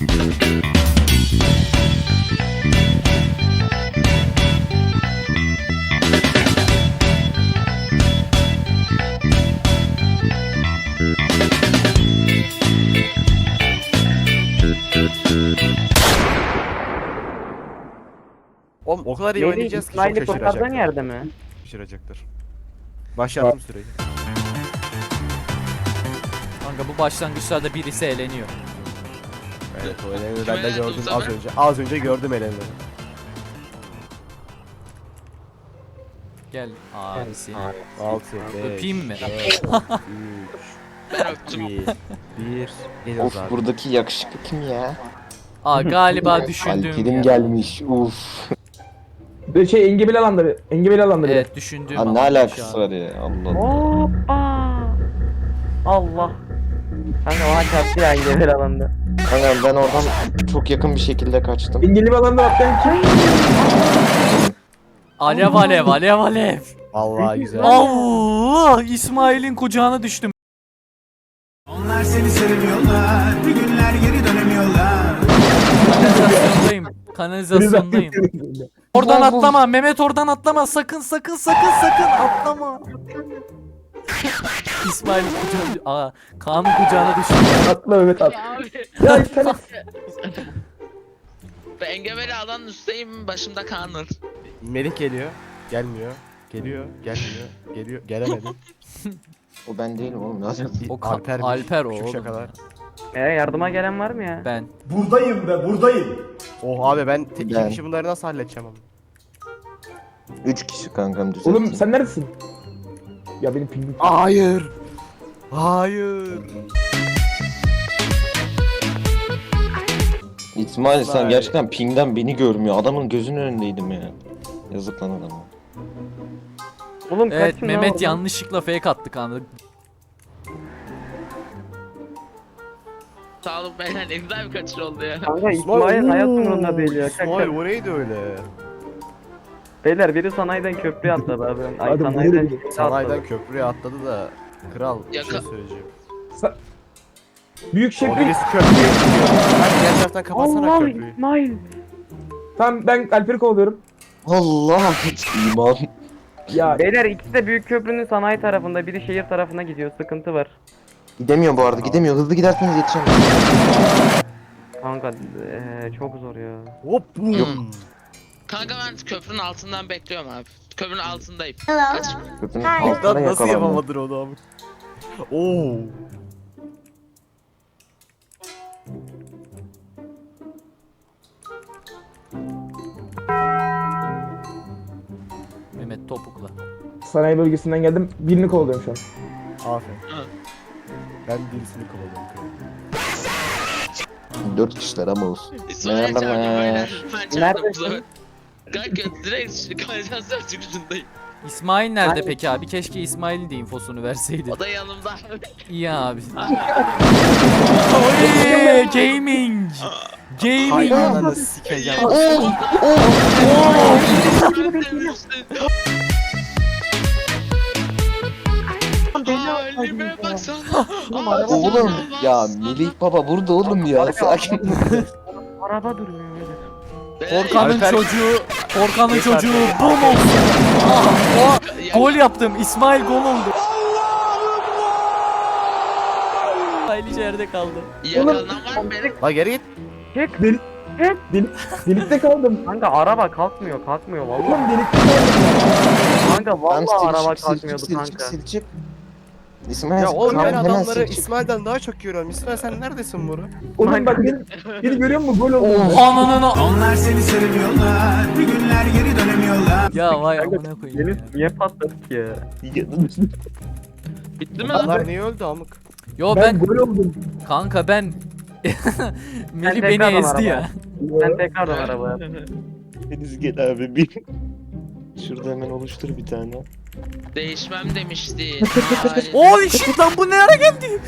Oğlum o kadar iyi Melih oynayacağız ki çok İsmail'i kurtardığın şaşıracaklar. yerde mi? Şaşıracaktır. Başlattım süreyi. Kanka bu başlangıçlarda birisi eğleniyor. Evet o eleni ben de gördüm az önce. Az önce gördüm eleni. Gel abisi. 6, 5, Öpeyim mi? 3, Ben öptüm. 2, 1. Geliyoruz Of abi. buradaki yakışıklı kim ya? Aa galiba düşündüğüm Alperim yer. gelmiş. Uf. Bir şey engebeli alanda bir. Engebeli alanda bir. Evet düşündüğüm Ha, ne alan şu alakası var ya? Allah Allah. Hoppa. Allah. Kanka bana çarptı ya engebeli alanda. Kanka ben oradan çok yakın bir şekilde kaçtım. Bir alanda atlayan kim? Alev alev alev alev. Vallahi güzel. Allah İsmail'in kucağına düştüm. Onlar seni sevmiyorlar, bir günler geri dönemiyorlar. Kanalizasyondayım. Kanalizasyondayım. Oradan atlama. Mehmet oradan atlama. Sakın sakın sakın sakın atlama. İsmail kucağına... Aa, Kaan'ın kucağına düştüm. Atla Mehmet at. Ya abi. Ya sen Ben engebeli alanın üstteyim başımda Kaan'ır. Melih geliyor. Gelmiyor. Geliyor. Gelmiyor. Geliyor. Gelemedi. O ben değilim oğlum. Nasıl? O Ka- Alper, Alper o Şu oğlum. şakalar. E yardıma gelen var mı ya? Ben. Buradayım be, buradayım. Oh abi ben tek iki Ben. kişi bunları nasıl halledeceğim ama. Üç kişi kankam düzelttim. Oğlum sen neredesin? Ya benim pingim. Hayır. Hayır. İsmail sen Vay. gerçekten pingden beni görmüyor. Adamın gözünün önündeydim ya. Yazık lan adama. Oğlum Evet kaçın Mehmet lan yanlışlıkla fake attı Kaan'ı. Sağ olun beyler ne güzel bir kaçış oldu ya. Kanka İsmail hayat umurunda değil ya. İsmail Kanka, o neydi öyle? Beyler biri sanayiden köprüye atladı abi. Ay Hadi sanayiden köprüye Sanayiden atladı. köprüye atladı da kral bir şey Yaka- söyleyeceğim. Büyük O şeflik. birisi köprüye gidiyor. Hadi diğer taraftan kapatsana Allah köprüyü. İsmail. Tamam ben Alper'i kovalıyorum. Allah iman. Ya Beyler ikisi de büyük köprünün sanayi tarafında biri şehir tarafına gidiyor sıkıntı var. Gidemiyor bu arada gidemiyor. Hızlı giderseniz yetişemem. Kanka eee, çok zor ya. Hop bum. Kanka ben köprünün altından bekliyorum abi. Köprünün altındayım. Kaç. Köprünün Lan altına nasıl yakalandım. yapamadın onu abi? Oo. Mehmet topukla. sanayi bölgesinden geldim. Birini kovalıyorum şu an. Aferin. Ben birisini kovalıyorum. Dört kişiler ama olsun. İsmail'e çağırdım Merhabalar. Ben çağırdım bu Neredesin? sefer. Kanka direkt kanalizasyon çıkışındayım. İsmail nerede peki abi? Keşke İsmail'in de infosunu verseydin. O da yanımda. İyi abi. Oy, gaming. Gaming. Hayvanlarını sikeceğim. Halime baksana. Oğlum ya Melih baba burada oğlum ya. Sakin. Araba durmuyor Korkan'ın Alper- çocuğu, Korkan'ın çocuğu bum olsun. Ah, o, gol yaptım. İsmail gol oldu. İsmail içeride kaldı. Yakalanan var mı benim? La geri git. Delikte kaldım. Kanka araba kalkmıyor kalkmıyor vallahi. Oğlum delikte kaldım. Kanka vallahi araba kalkmıyordu kanka. İsmail Ya oğlum ben adamları. İsmail'den daha çok görüyorum. İsmail sen neredesin Bora? Oğlum bak beni, beni görüyor musun? Gol oldu. Ananı Onlar seni sevmiyorlar, bir günler geri dönemiyorlar. Ya vay amına koyayım. Deniz niye patladık ya? Bitti mi lan? Bunlar niye öldü amık? Yo Ben, ben gol oldum. kanka ben Melih beni tekrardan ezdi ya. Sen tekrardan arabaya. Deniz gel abi bir. Şurada hemen oluştur bir tane. Değişmem demişti. Oy shit lan bu ne ara geldi?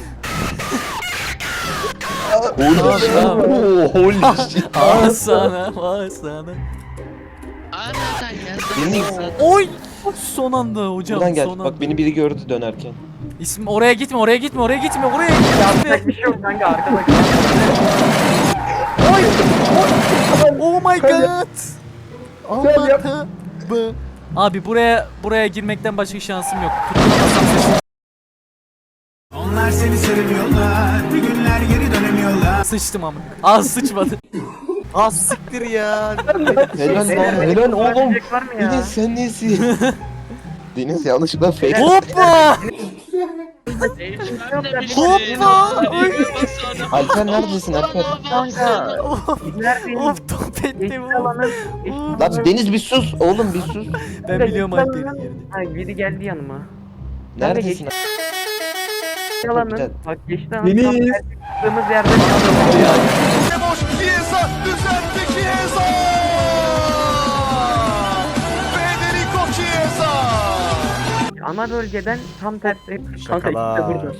Oğlum Tamam. Oo, holy shit. Ah sana, ah sana. Ana sen Beni- yazdın. Oy! Son anda hocam, Buradan gel. son anda. Bak beni biri gördü dönerken. İsmi oraya gitme, oraya gitme, oraya gitme, oraya gitme. Bir şey yok kanka arkada. my Hadi. god. Sen yap. Allah'ım. Abi buraya buraya girmekten başka şansım yok. Onlar seni sevmiyorlar Bir günler geri dönemiyorlar Sıçtım ama. Az sıçmadı. Az siktir ya. Helal lan helal oğlum. Deniz sen nesin? Deniz yanlışlıkla fake. Hoppa! Hoppa! Alper neredesin Alper? Kanka. Neredeyim? Of top etti Yeşil bu. alanın. Lan Deniz bir sus oğlum bir sus. Ben biliyorum Yeşil Alper'in alanın- yerini. Ay biri geldi yanıma. Neredesin? Yeşil alanın. Bak yeşil alanın. Deniz. tersi çıktığımız yerde kaldım. Ana bölgeden tam tersi. Kanka işte Şakalar. burada.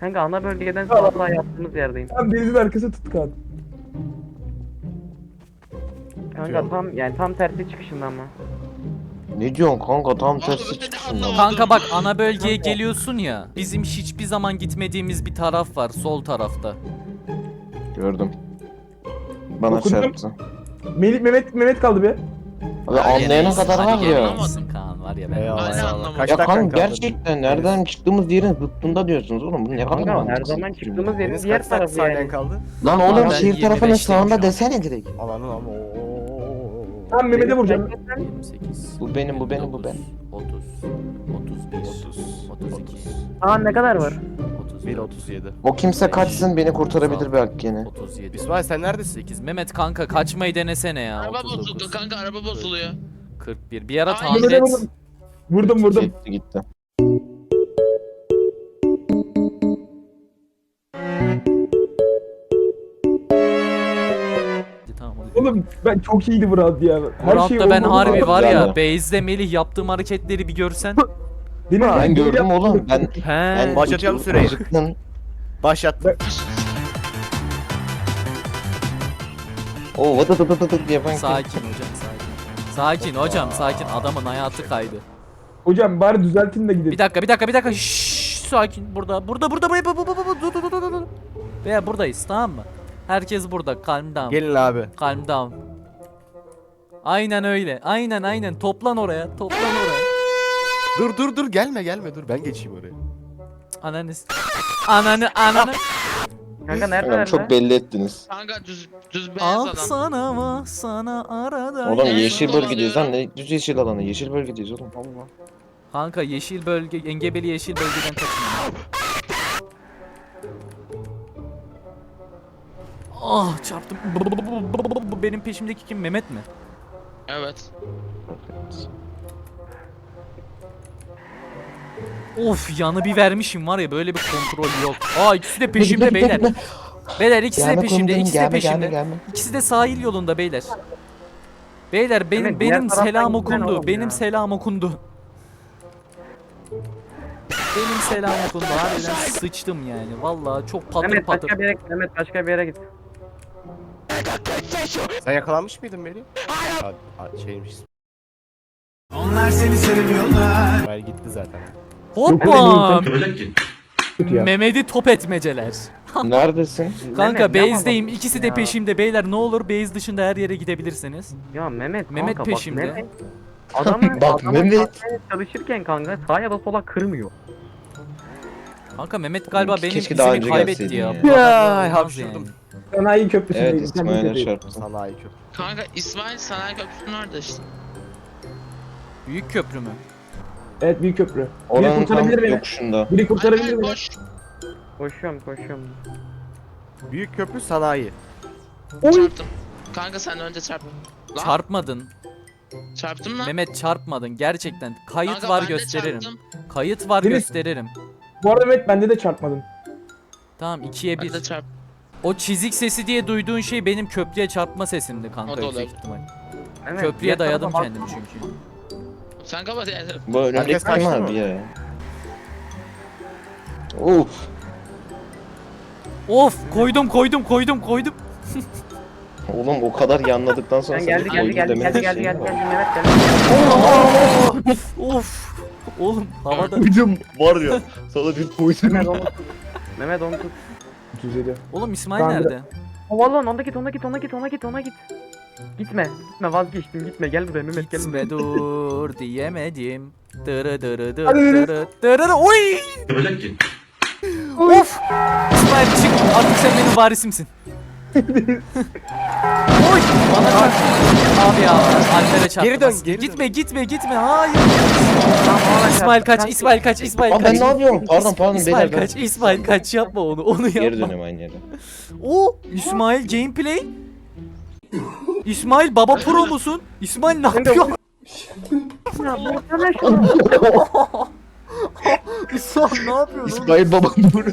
Kanka ana bölgeden sağlığa yaptığımız yerdeyim. Tam denizin arkası tut kan. Kanka tam yani tam tersi çıkışında ama. Ne diyorsun kanka tam tersi çıkışında. Kanka bak ana bölgeye geliyorsun ya. Bizim hiçbir zaman gitmediğimiz bir taraf var sol tarafta. Gördüm. Bana Okudum. çarptı. Melih Mehmet Mehmet kaldı be. Abi anlayana kadar var ya. Anlamasın Kaan var ya ben. Eyvallah Hala eyvallah. anlamadım. Kaç Ya kanka kaldı? gerçekten nereden çıktığımız yerin zıttında diyorsunuz oğlum. Bu ne kadar Kanka her mantıksız zaman çıktığımız yerin Deniz diğer kaç tarafı yani. kaldı? Lan oğlum Ben şehir tarafının 25'teyim sağında şu an. desene direkt. Alanın ama ooo. Ben Mehmet'e vuracağım. 28. Bu benim bu benim bu benim. 30. 31. 30. 32. Aa ne kadar var? 31. 1.37. O kimse kaçsın beni kurtarabilir belki yine. 37. İsmail sen neredesin? 8. Mehmet kanka kaçmayı denesene ya. Araba 39. bozuldu kanka araba bozuluyor. 41. Bir ara tahmin et. vurdum. Vurdum vurdum. Gitti gitti. Oğlum ben çok iyiydi round ya. Her roundda şey ben olmadı. harbi var ya Yani. base'de Melih yaptığım hareketleri bir görsen. Deniz, Ben gördüm yaptım. oğlum. Ben He. ben Başlatıyorum süreyi. Başlattım. O vıdı dı dı dı dı diye ben Sakin hocam sakin. Hocam sakin adamın hayatı kaydı. Hocam bari düzeltin de gidelim. Bir dakika bir dakika bir dakika Şşş, sakin burada burada burada buraya bu bu bu bu dur dur dur dur dur. Veya buradayız tamam mı? Herkes burada calm down. Gelin abi. Calm down. Aynen öyle. Aynen aynen. Toplan oraya. Toplan oraya. Dur dur dur gelme gelme dur ben geçeyim oraya. Ananı. s- Ananı ananı. Kanka nerede Oğlum nerede? çok belli ettiniz. Kanka düz düz beyaz Ah adam. sana vah sana arada. Oğlum yeşil solda bölgedeyiz lan ne düz yeşil alanı yeşil bölgedeyiz oğlum. Allah. Kanka yeşil bölge engebeli yeşil bölgeden kaçın. Ah çarptım. Benim peşimdeki kim Mehmet mi? Evet. Of yanı bir vermişim var ya böyle bir kontrol yok. Aa ikisi de peşimde beyler. Beyler ikisi de Gelme peşimde, komutanım, ikisi de gelme, peşimde. gelme, gelme. İkisi de sahil yolunda beyler. Beyler benim Evet, diğer benim taraftan selam okundu. oğlum Benim ya. selam okundu. Benim selam okundu. Harbiden sıçtım yani. Vallahi çok patır Mehmet patır. başka bir yere git. Mehmet başka bir yere git. Sen yakalanmış mıydın Melih? Aa, şeymiş. Onlar seni sevmiyorlar İsmail gitti zaten. Hoppa! Mehmet'i top etmeceler. Neredesin? Kanka Mehmet, base'deyim. bak. İkisi de Ya. peşimde beyler. Ne olur base dışında her yere gidebilirsiniz. Ya Mehmet Mehmet kanka peşimde. bak Mehmet. Adamı, Bak adamı Mehmet. çalışırken kanka sağa ya da sola kırmıyor. Kanka Mehmet galiba benim Keşke daha izimi önce kaybetti gelseydin ya. ya. Bu kadar Ya, olmaz hapşırdım. yani. Sanayi köprüsündeyiz. Evet İsmail'e bize çarptı. Sanayi köprü. Kanka İsmail Sanayi Köprüsü'nün orada işte. Büyük köprü mü? Evet büyük köprü. Biri Oranın tam kurtarabilir beni. yokuşunda. Biri kurtarabilir Alper beni. koş. Koşuyorum koşuyorum. Büyük köprü sanayi. Oy. Çarptım. Kanka sen önce çarp. Lan Çarpmadın. çarptım lan. Mehmet çarpmadın gerçekten. Kayıt Kanka var ben de gösteririm. çarptım. Kayıt var Deniz- gösteririm. Bu arada Mehmet bende de çarpmadın. Tamam ikiye Ben bir. de çarp. O çizik sesi diye duyduğun şey benim köprüye çarpma sesimdi O kanka da yüksek olabilir. ihtimal. Mehmet, Köprüye diğer dayadım tarafa bak. kendimi çünkü. Sen kapat yani. Bu önündeki Herkes kim kaçtı abi mı? ya? Uf. Of koydum koydum koydum koydum. Oğlum o kadar yanladıktan sonra Sen geldi geldi koydum geldi geldi geldi geldi geldi Mehmet geldi. of. Oğlum havada. Koydum var ya. Sana bir koydum. Mehmet onu tut. Mehmet onu tut. 37. Oğlum İsmail nerede? Ovalon onda git ona git ona git ona git ona git. Gitme. Gitme vazgeçtim gitme gel buraya Mehmet gel buraya. Gitme dur diyemedim. Dırı dırı dırı dırı dırı Oy! Öyle ki. Of! İsmail çık artık sen benim varisimsin. Oy! Bana çarptı. Abi ya Alper'e çarptı. Geri dön, geri dön. gitme gitme gitme hayır. İsmail kaç İsmail kaç İsmail Aa kaç. ben ne yapıyorum? Pardon pardon İsmail beyler ben kaç İsmail kaç yapma onu onu geri yapma. dönüyorum aynı yere. O İsmail gameplay. İsmail baba pro musun? İsmail ne yapıyor? Ya vursana şunu. İsmail ne yapıyor? oğlum? İsmail babam bunu.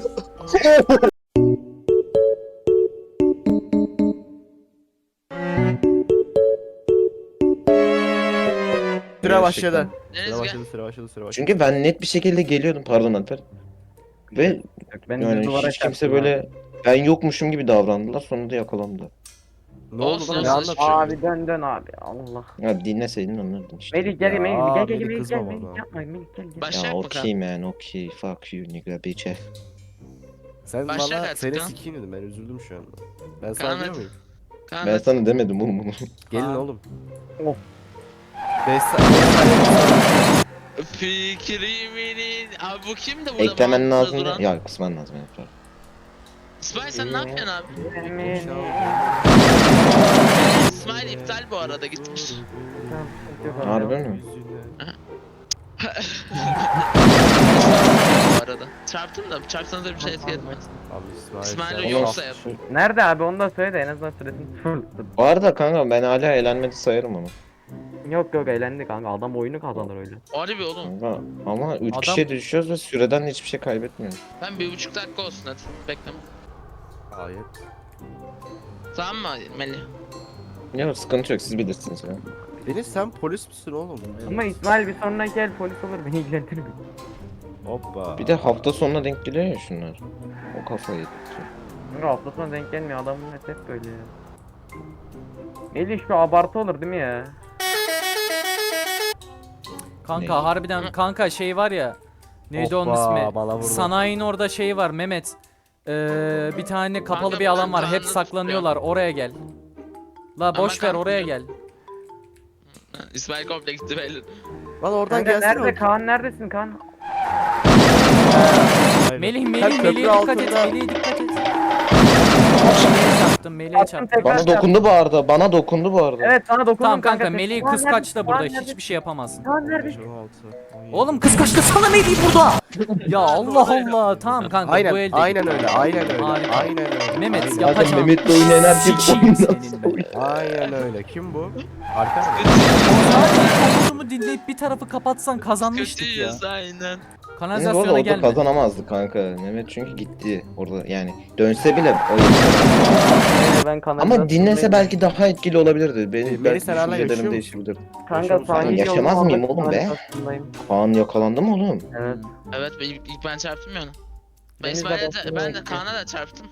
Sıra başladı. Deniz Sıra gel. başladı, sıra başladı, sıra başladı. Çünkü ben net bir şekilde geliyordum pardon Alper. Ve Ben yani hiç kimse böyle ben yokmuşum gibi davrandılar sonra da yakalandı. Ne oldu lan? Ne anlatıyorsun? Abi dön dön abi Allah. Ya dinleseydin anlardın işte. Melih gel Melih gel gel Melih gel. Melih yapma Melih gel gel. Başlayacak Ya okey man okey fuck you nigga bitch. Sen Başla bana seni lan. sikeyim dedim ben üzüldüm şu anda. Ben sana diyor muyum? Kaan Ben sana demedim oğlum bunu. Gelin Kaan. oğlum. Of. 5 saniye. Fikrimin... Abi bu kimdi burada? Eklemen lazım. Ya kısmen lazım. pardon. İsmail sen ne yapıyorsun abi? İsmail iptal bu arada gitmiş. Harbi mi? bu arada. Çarptın da çarpsanız da bir şey etki etmez. Abi İsmail. İsmail sen- yoksa yap. Nerede abi onu da söyle de en azından süresini sıfırladım. Bu arada kanka ben hala eğlenmedi sayarım onu. Yok yok eğlendi kanka adam oyunu kazanır öyle. Harbi oğlum. Kanka ama 3 Adam- kişiye düşüyoruz ve süreden hiçbir şey kaybetmiyoruz. Ben bir buçuk dakika olsun hadi. Bekleme. Hayır. Tamam mı Melih? Yok sıkıntı yok siz bilirsiniz ya. Deniz sen polis misin oğlum? Ama İsmail bir sonraki el polis olur beni ilgilendirmiyor. Hoppa. Bir de hafta sonuna denk geliyor ya şunlar. O kafayı. Kanka hafta sonu denk gelmiyor adamın hep hep böyle ya. Melih şu abartı olur değil mi ya? Kanka Ne? harbiden kanka şey var ya. Neydi onun Hoppa, ismi? bana vurdu. Sanayinin orada şey var Mehmet. Ee, bir tane kapalı bir alan var. Hep saklanıyorlar. Oraya gel. La boş ver oraya gel. İsmail komple gitti belli. Lan oradan Kanka gelsene. nerede Kaan neredesin Kaan? Melih Melih Melih'e dikkat et. Melih'e dikkat et. Çarptım. Bana dokundu bu arada. Bana dokundu bu arada. Evet sana dokundum Tamam kanka. kanka Melih'i Kaan kıskaç da burada. Neredesin? Hiçbir şey yapamazsın. Neredesin? 16, 17. Oğlum kıskaçlasana Melih'i burada. ya Allah Allah. Tamam kanka bu Aynen, elde. aynen öyle, aynen öyle, Harika. aynen öyle. Mehmet, aynen. Zaten yapacağım. Mehmet'le oynayan herkes oyundan senin. Aynen öyle. Kim bu? Arka mı? Dinleyip bir tarafı kapatsan kazanmıştık ya. Kötüyüz aynen. Kanalizasyona orada, orada gelme. kazanamazdı kanka. Mehmet çünkü gitti orada yani. Dönse bile o Ben Ama dinlese belki daha etkili olabilirdi. Benim Melih, belki sen hala düşüncelerim yaşıyor değişebilirdi. Kanka Yaşamaz sahil yaşamaz yolun mıyım orada oğlum be? kanalizasyondayım. Kaan yakalandı mı oğlum? Evet. Evet ben ilk, ilk ben çarptım ya ona. Ben Deniz de İsmail'e de, bastırıyor ben de işte. Kaan'a da çarptım.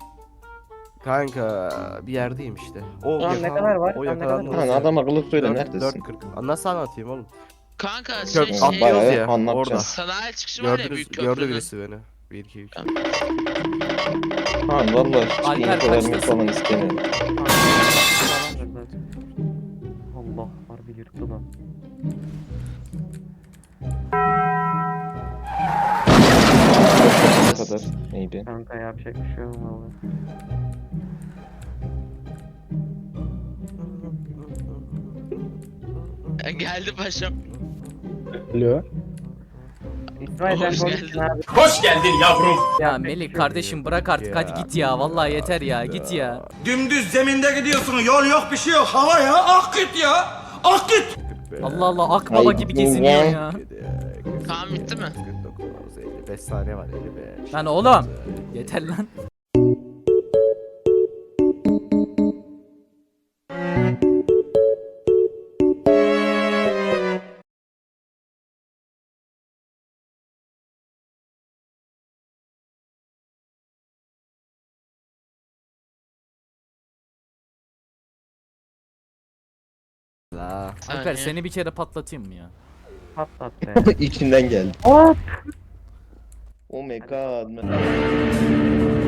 Kanka bir yerdeyim işte. O Tamam, ne kadar var? O Tamam, ne kadar yakalandı. Lan adam akıllı söyle Dört- neredesin? 4.40. Nasıl anlatayım oğlum? Kanka Kök- şey şey Bayağı ya, anlatacağım. orada. sanayi çıkışı var ya Gördünüz, büyük gördü köprünün. birisi beni. 1 2 3. Kaan valla hiç Alper info vermek kaçtasın? falan istemiyorum. Allah harbi yırttı lan. Kadar? Maybe. Kanka yapacak bir şey valla. E, Geldi paşam. Alo. İsmail sen Hoş abi. Hoş geldin yavrum. Ya yok. kardeşim bırak artık hadi git ya. Vallahi yeter ya. Git ya. Dümdüz zeminde gidiyorsun. Yol yok bir şey yok. Hava ya. Ak git ya. Ak git. Allah Allah akbaba Ay, gibi geziniyor ya. Kaan bitti mi? 49, 55 saniye var 55. Lan oğlum. Yeter lan. La. Alper seni bir kere patlatayım mı ya? Patlat be. İçinden geldi. Hop. Oh my god. man.